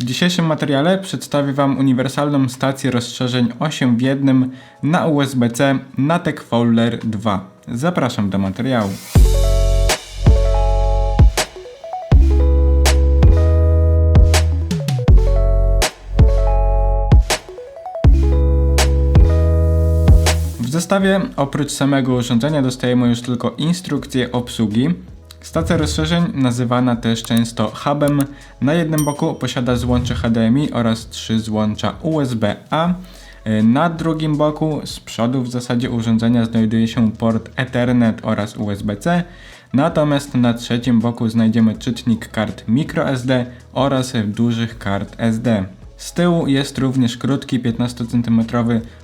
W dzisiejszym materiale przedstawię Wam uniwersalną stację rozszerzeń 8 w 1 na USB-C Natek Fowler 2. Zapraszam do materiału. W zestawie oprócz samego urządzenia dostajemy już tylko instrukcję obsługi. Stacja rozszerzeń, nazywana też często hubem, na jednym boku posiada złącze HDMI oraz trzy złącza USB-A. Na drugim boku, z przodu w zasadzie urządzenia znajduje się port Ethernet oraz USB-C, natomiast na trzecim boku znajdziemy czytnik kart microSD oraz dużych kart SD. Z tyłu jest również krótki 15 cm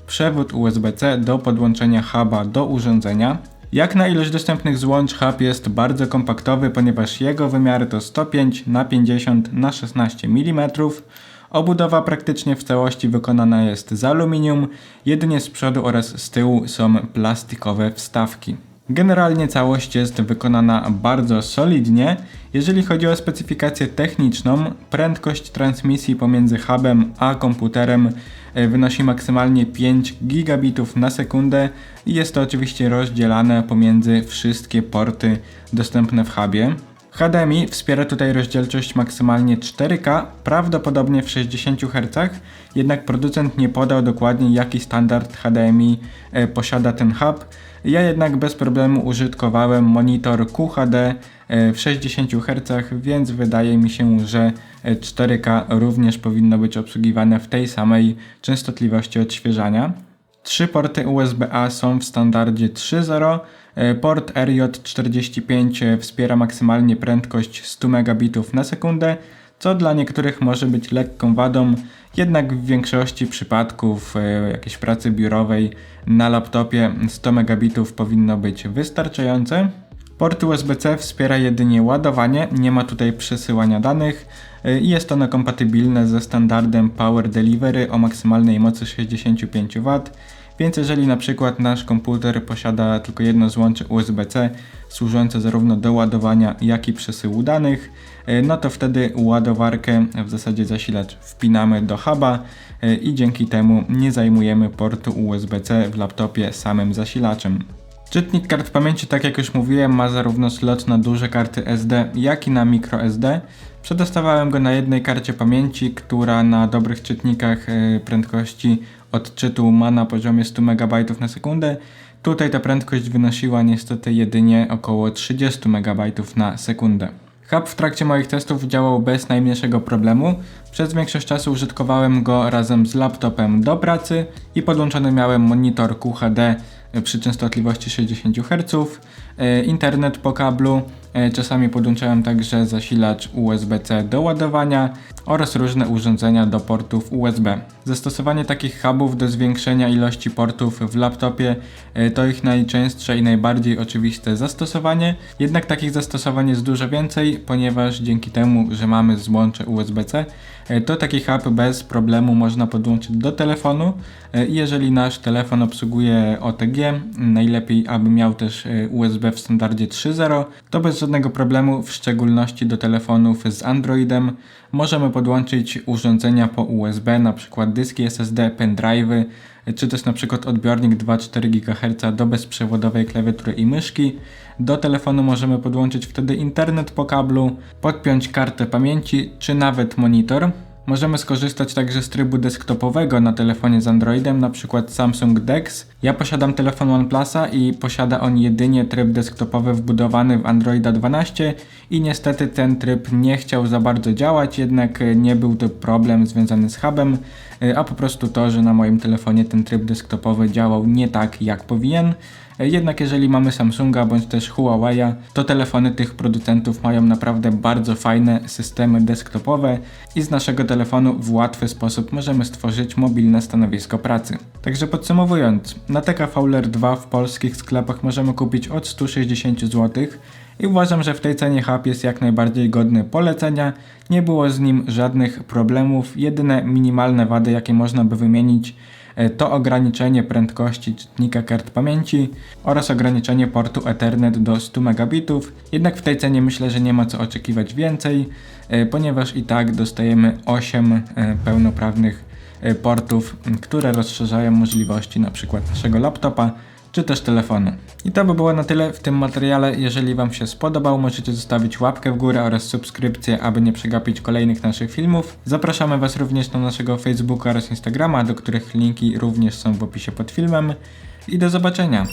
przewód USB-C do podłączenia huba do urządzenia. Jak na ilość dostępnych złącz hub jest bardzo kompaktowy, ponieważ jego wymiary to 105 na 50 na 16 mm. Obudowa praktycznie w całości wykonana jest z aluminium, jedynie z przodu oraz z tyłu są plastikowe wstawki. Generalnie całość jest wykonana bardzo solidnie. Jeżeli chodzi o specyfikację techniczną, prędkość transmisji pomiędzy hubem a komputerem e, wynosi maksymalnie 5 gigabitów na sekundę i jest to oczywiście rozdzielane pomiędzy wszystkie porty dostępne w hubie. HDMI wspiera tutaj rozdzielczość maksymalnie 4K, prawdopodobnie w 60 Hz, jednak producent nie podał dokładnie jaki standard HDMI e, posiada ten hub. Ja jednak bez problemu użytkowałem monitor QHD e, w 60 Hz, więc wydaje mi się, że 4K również powinno być obsługiwane w tej samej częstotliwości odświeżania. Trzy porty USB-A są w standardzie 3.0. E, port RJ45 wspiera maksymalnie prędkość 100 Mbit na sekundę, co dla niektórych może być lekką wadą, jednak w większości przypadków e, jakiejś pracy biurowej na laptopie 100 Mbit powinno być wystarczające. Port USB-C wspiera jedynie ładowanie, nie ma tutaj przesyłania danych e, i jest ono kompatybilne ze standardem Power Delivery o maksymalnej mocy 65 W. Więc jeżeli na przykład nasz komputer posiada tylko jedno złącze USB-C służące zarówno do ładowania, jak i przesyłu danych, e, no to wtedy ładowarkę, w zasadzie zasilacz wpinamy do huba e, i dzięki temu nie zajmujemy portu USB-C w laptopie samym zasilaczem. Czytnik kart pamięci, tak jak już mówiłem, ma zarówno slot na duże karty SD, jak i na microSD. Przedostawałem go na jednej karcie pamięci, która na dobrych czytnikach e, prędkości odczytu ma na poziomie 100 MB na sekundę. Tutaj ta prędkość wynosiła niestety jedynie około 30 MB na sekundę. Hub w trakcie moich testów działał bez najmniejszego problemu. Przez większość czasu użytkowałem go razem z laptopem do pracy i podłączony miałem monitor QHD przy częstotliwości 60 Hz, e, internet po kablu, czasami podłączałem także zasilacz USB-C do ładowania oraz różne urządzenia do portów USB. Zastosowanie takich hubów do zwiększenia ilości portów w laptopie e, to ich najczęstsze i najbardziej oczywiste zastosowanie, jednak takich zastosowań jest dużo więcej, ponieważ dzięki temu, że mamy złącze USB-C, to taki hub bez problemu można podłączyć do telefonu jeżeli nasz telefon obsługuje OTG, najlepiej aby miał też e, USB w standardzie 3.0, to bez żadnego problemu, w szczególności do telefonów z Androidem, możemy podłączyć urządzenia po USB, np. dyski SSD, pendrive'y, czy też np. odbiornik 2,4 GHz do bezprzewodowej klawiatury i myszki. Do telefonu możemy podłączyć wtedy internet po kablu, podpiąć kartę pamięci, czy nawet monitor. Możemy skorzystać także z trybu desktopowego na telefonie z Androidem, np. Samsung DeX. Ja posiadam telefon OnePlusa i posiada on jedynie tryb desktopowy wbudowany w Androida 12 i niestety ten tryb nie chciał za bardzo działać, jednak nie był to problem związany z hubem, a po prostu to, że na moim telefonie ten tryb desktopowy działał nie tak jak powinien. Jednak jeżeli mamy Samsunga bądź też Huawei'a, to telefony tych producentów mają naprawdę bardzo fajne systemy desktopowe i z naszego telefonu w łatwy sposób możemy stworzyć mobilne stanowisko pracy. Także podsumowując, na TK Fowler 2 w polskich sklepach możemy kupić od 160 zł i uważam, że w tej cenie hub jest jak najbardziej godny polecenia. Nie było z nim żadnych problemów, jedyne minimalne wady jakie można by wymienić e, to ograniczenie prędkości czytnika kart pamięci oraz ograniczenie portu Ethernet do 100 megabitów. Jednak w tej cenie myślę, że nie ma co oczekiwać więcej, e, ponieważ i tak dostajemy 8 e, pełnoprawnych portów, które rozszerzają możliwości na przykład naszego laptopa czy też telefonu. I to by było na tyle w tym materiale. Jeżeli Wam się spodobał, możecie zostawić łapkę w górę oraz subskrypcję, aby nie przegapić kolejnych naszych filmów. Zapraszamy Was również na naszego Facebooka oraz Instagrama, do których linki również są w opisie pod filmem. I do zobaczenia!